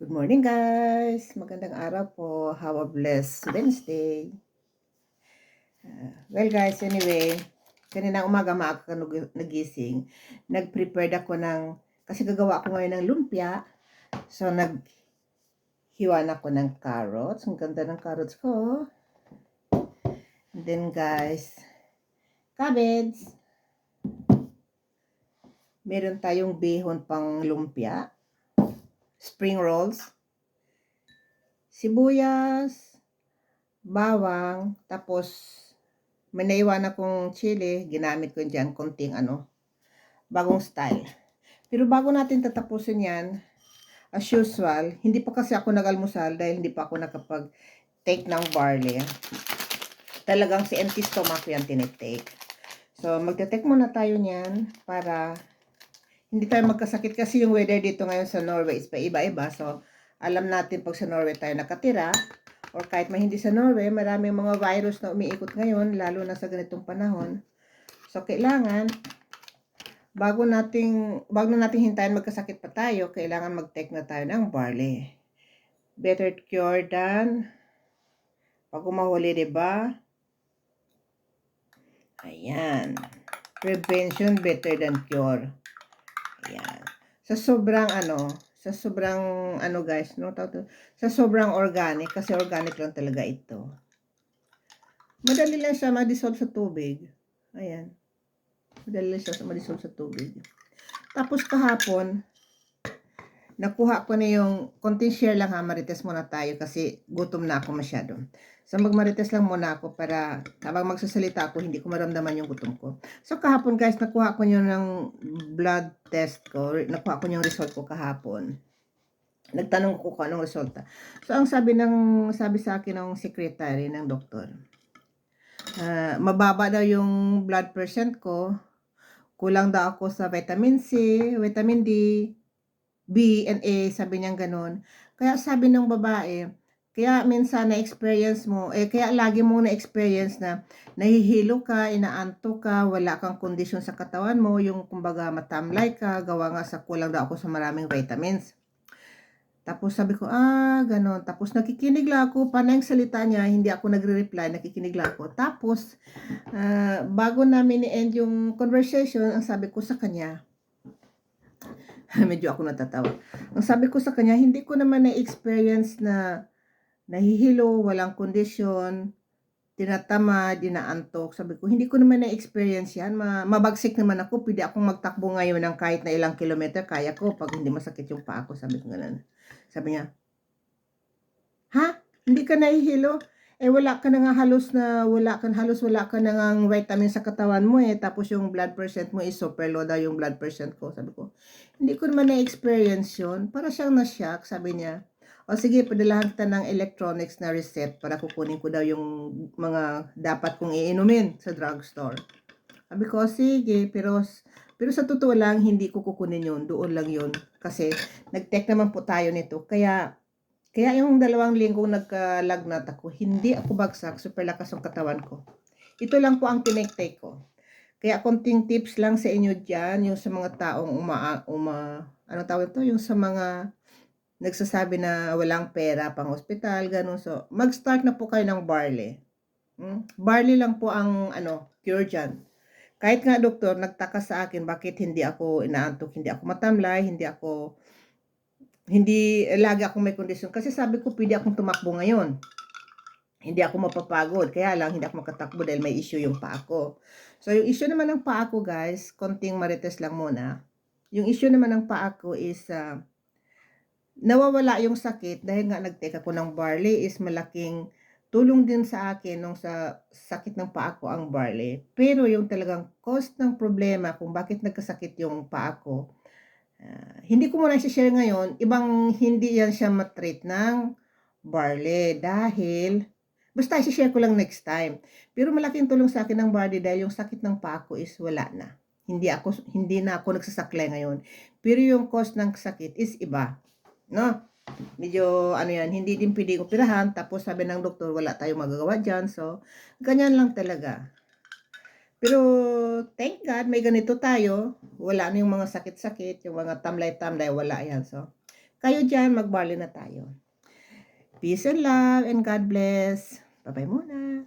Good morning guys! Magandang araw po. Have a blessed Wednesday. Ah, well guys, anyway, kanina umaga maaga ka nag- nagising. Nag-prepared ako ng, kasi gagawa ako ngayon ng lumpia. So naghiwan ako ng carrots. Ang ganda ng carrots ko. And then guys, cabbage. Meron tayong bihon pang lumpia spring rolls, sibuyas, bawang, tapos may naiwan akong chili, ginamit ko dyan konting ano, bagong style. Pero bago natin tatapusin yan, as usual, hindi pa kasi ako nagalmusal dahil hindi pa ako nakapag-take ng barley. Talagang si empty stomach yan tinitake. So, magte-take muna tayo niyan para hindi tayo magkasakit kasi yung weather dito ngayon sa Norway is pa iba-iba. So, alam natin pag sa Norway tayo nakatira, or kahit man hindi sa Norway, maraming mga virus na umiikot ngayon, lalo na sa ganitong panahon. So, kailangan, bago nating, bago nating hintayin magkasakit pa tayo, kailangan mag-take na tayo ng barley. Better cure than pag umahuli, di ba? Ayan. Prevention better than cure. Ayan. Sa sobrang ano, sa sobrang ano guys, no, sa sobrang organic, kasi organic lang talaga ito. Madali lang siya ma-dissolve sa tubig. Ayan. Madali lang siya ma-dissolve sa tubig. Tapos kahapon, nakuha ko na yung, konting share lang ha, marites muna tayo kasi gutom na ako masyado. So magmarites lang muna ako para habang magsasalita ako, hindi ko maramdaman yung gutom ko. So kahapon guys, nakuha ko yun ng blood test ko. Nakuha ko yung result ko kahapon. Nagtanong ko kung anong resulta. So ang sabi ng sabi sa akin ng secretary ng doktor, ah, mababa daw yung blood percent ko. Kulang daw ako sa vitamin C, vitamin D, B and A, sabi niya ganun. Kaya sabi ng babae, kaya minsan na-experience mo, eh kaya lagi mo na-experience na nahihilo ka, inaanto ka, wala kang kondisyon sa katawan mo, yung kumbaga matamlay ka, gawa nga sa kulang daw ako sa maraming vitamins. Tapos sabi ko, ah, ganon. Tapos nakikinig lang ako, paano yung salita niya, hindi ako nagre-reply, nakikinig lang ako. Tapos, ah, bago namin ni-end yung conversation, ang sabi ko sa kanya, medyo ako natatawa. Ang sabi ko sa kanya, hindi ko naman na-experience na nahihilo, walang kondisyon, tinatamad, inaantok. Sabi ko, hindi ko naman na-experience yan. Ma mabagsik naman ako. Pwede akong magtakbo ngayon ng kahit na ilang kilometer. Kaya ko pag hindi masakit yung paa ko. Sabi ko ganun. Sabi niya, ha? Hindi ka nahihilo? Eh wala ka na nga halos na wala ka halos wala ka na nga vitamin sa katawan mo eh tapos yung blood percent mo is super low daw yung blood percent ko sabi ko hindi ko naman na-experience yun para siyang na-shock sabi niya o sige, padalahan kita ng electronics na receipt para kukunin ko daw yung mga dapat kong iinumin sa drugstore. Sabi ko, sige, pero, pero sa totoo lang, hindi ko kukunin yun. Doon lang yun. Kasi, nag-take naman po tayo nito. Kaya, kaya yung dalawang linggo nagkalagnat ako, hindi ako bagsak, super lakas ang katawan ko. Ito lang po ang tinake ko. Kaya konting tips lang sa inyo dyan, yung sa mga taong uma, uma ano tawag ito, yung sa mga nagsasabi na walang pera pang ospital, ganun. So, mag-start na po kayo ng barley. Hmm? Barley lang po ang ano, cure dyan. Kahit nga doktor, nagtaka sa akin bakit hindi ako inaantok, hindi ako matamlay, hindi ako, hindi, lagi ako may kondisyon. Kasi sabi ko, pwede akong tumakbo ngayon. Hindi ako mapapagod. Kaya lang, hindi ako makatakbo dahil may issue yung paa ko. So, yung issue naman ng paa ko, guys, konting marites lang muna. Yung issue naman ng paa ko is, uh, nawawala yung sakit dahil nga nag-take ako ng barley is malaking tulong din sa akin nung sa sakit ng paa ko ang barley. Pero yung talagang cause ng problema kung bakit nagkasakit yung paa ko, ah, hindi ko muna i-share ngayon, ibang hindi yan siya matreat ng barley dahil basta i-share ko lang next time. Pero malaking tulong sa akin ng barley dahil yung sakit ng paa ko is wala na. Hindi ako hindi na ako nagsasaklay ngayon. Pero yung cause ng sakit is iba. No? Medyo ano yan, hindi din pwedeng operahan tapos sabi ng doktor wala tayong magagawa diyan. So, ganyan lang talaga. Pero thank God may ganito tayo. Wala na yung mga sakit-sakit, yung mga tamlay-tamlay, wala yan. So, Kayo dyan, mag-barley na tayo. Peace and love and God bless. Bye-bye muna.